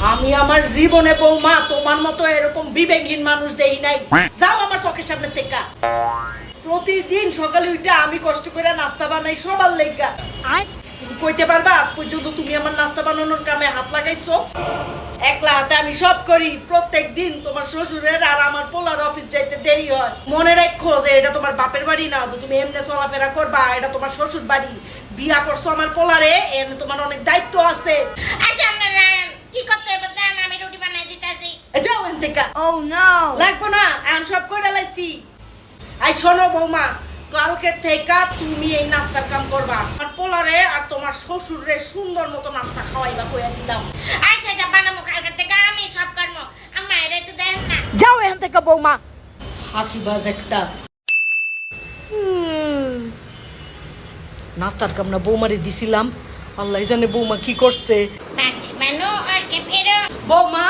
আমি আমার জীবনে বৌমা তোমার মতো এরকম বিবেকহীন মানুষ দেই নাই। যাও আমার চোখের সামনে থেকে। প্রতিদিন সকালে উঠে আমি কষ্ট করে নাস্তা বানাই সবার লেগা। তুমি কইতে পারবা আজ পর্যন্ত তুমি আমার নাস্তা বানানোর কামে হাত লাগাইছো? একলা হাতে আমি সব করি প্রত্যেক দিন তোমার শ্বশুরের আর আমার পোলার অফিস যাইতে দেরি হয়। মনে রাখো যে এটা তোমার বাপের বাড়ি না যে তুমি এমনি চলাফেরা করবা এটা তোমার শ্বশুর বাড়ি বিয়া করছ আমার পোলারে এনে তোমার অনেক দায়িত্ব আছে। আচ্ছা কি করতে হবে? দেন আমি রুটি বানাই দিতেছি। যাও এখান থেকে Oh no! লাগবো না এখন সব করে লাইছি। আই শোনো বৌমা কালকে থেকে তুমি এই নাস্তার কাম করবা। আর পোলারে আর তোমার শ্বশুরে সুন্দর মতো নাস্তা খাওয়াইবা কইয়া দিলাম। আচ্ছা আচ্ছা বানাবো কালকে থেকে আমি সব করব আম্মা এটা একটু দেন না। যাও এখান থেকে বৌমা ফাঁকিবাজ একটা। হুম। নাস্তার কাম না বৌমারে দিছিলাম। আল্লাহ জানে বৌমা কি করছে। বৌমা?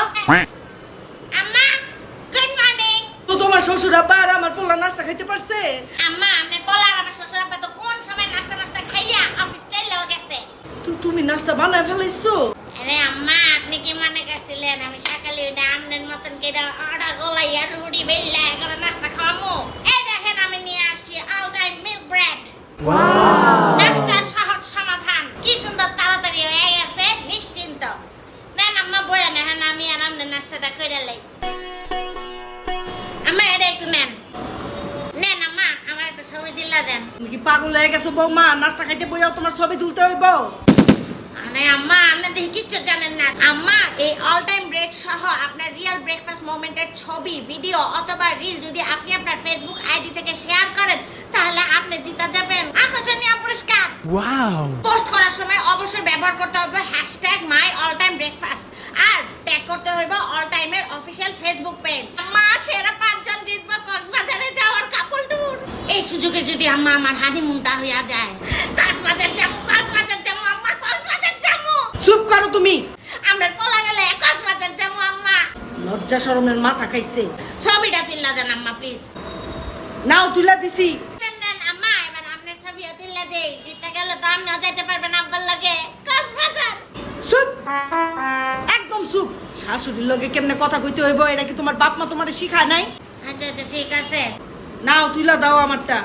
তো তোমার শ্বশুর আব্বা আর আমার পোলা নাস্তা খাইতে পারছে? আম্মা আপনার বলার আমার শ্বশুর আব্বা তো কোন সময় নাস্তা নাস্তা খাইয়া অফিস চলেও গেছে। তু- তুমি নাস্তা বানায় ফেলাইছো? আরে আম্মা আপনি কি মনে করছিলেন আমি সকালে উঠে আমনের মতন কেটে আটা গলাইয়া রুটি বেল্লা করে নাস্তা খাওয়ামু? এই দেখেন আমি নিয়ে আসছি অল টাইম মিল্ক ব্রেড তুমি কি পাগল হয়ে গেছো বৌমা? নাস্তা খাইতে বইয়াও তোমার ছবি তুলতে হইব। আরে আম্মা আপনি দেখি কিচ্ছু জানেন না। আম্মা এই অল টাইম ব্রেক সহ আপনার রিয়েল ব্রেকফাস্ট মোমেন্টের ছবি ভিডিও অথবা রিল যদি আপনি আপনার ফেসবুক আইডি থেকে শেয়ার করেন তাহলে আপনি জিতা যাবেন। আকর্ষণীয় পুরস্কার! পোস্ট করার সময় অবশ্যই ব্যবহার করতে হবে hashtag my all time breakfast R tag করতে হবে অল টাইমের অফিসিয়াল ফেসবুক পেজ আম্মা এই সুযোগে যদি আম্মা আমার হানিমুনটা হইয়া যায় কক্সবাজার যাব কক্সবাজার যাব আম্মা কক্সবাজার যাব। চুপ করো তুমি। আমরা পোলা গেলে কক্সবাজার যাব আম্মা। লজ্জা শরমের মাথা খাইছে। ছবিটা তুললা দেন আম্মা প্লিজ নাও তুলা দিছি। দেন দেন আম্মা এবার আপনার ছবিও তুললা দেই। জিতে গেলে তো আপনিও যাইতে পারবেন আব্বার লাগে। কক্সবাজার। চুপ। একদম চুপ। শাশুড়ির লগে কেমনে কথা কইতে হইব এটা কি তোমার বাপ মা তোমারে শিখায় নাই? আচ্ছা আচ্ছা ঠিক আছে। নাও তুইলা দাও আমারটা।